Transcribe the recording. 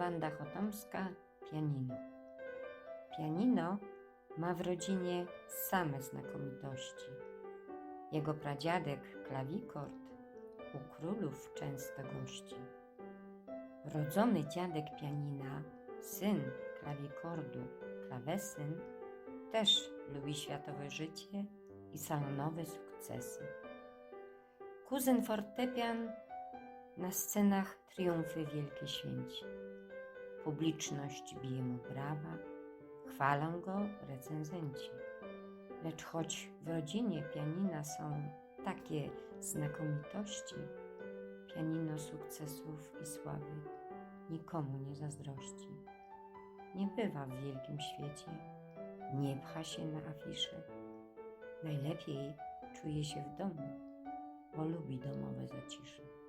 Wanda Chotomska, pianino. Pianino ma w rodzinie same znakomitości. Jego pradziadek klawikord u królów często gości. Rodzony dziadek pianina, syn klawikordu, klawesyn, też lubi światowe życie i salonowe sukcesy. Kuzyn fortepian na scenach triumfy wielkie święci. Publiczność bije mu brawa, chwalą go recenzenci. Lecz choć w rodzinie pianina są takie znakomitości, pianino sukcesów i sławy nikomu nie zazdrości. Nie bywa w wielkim świecie, nie pcha się na afisze. Najlepiej czuje się w domu, bo lubi domowe zacisze.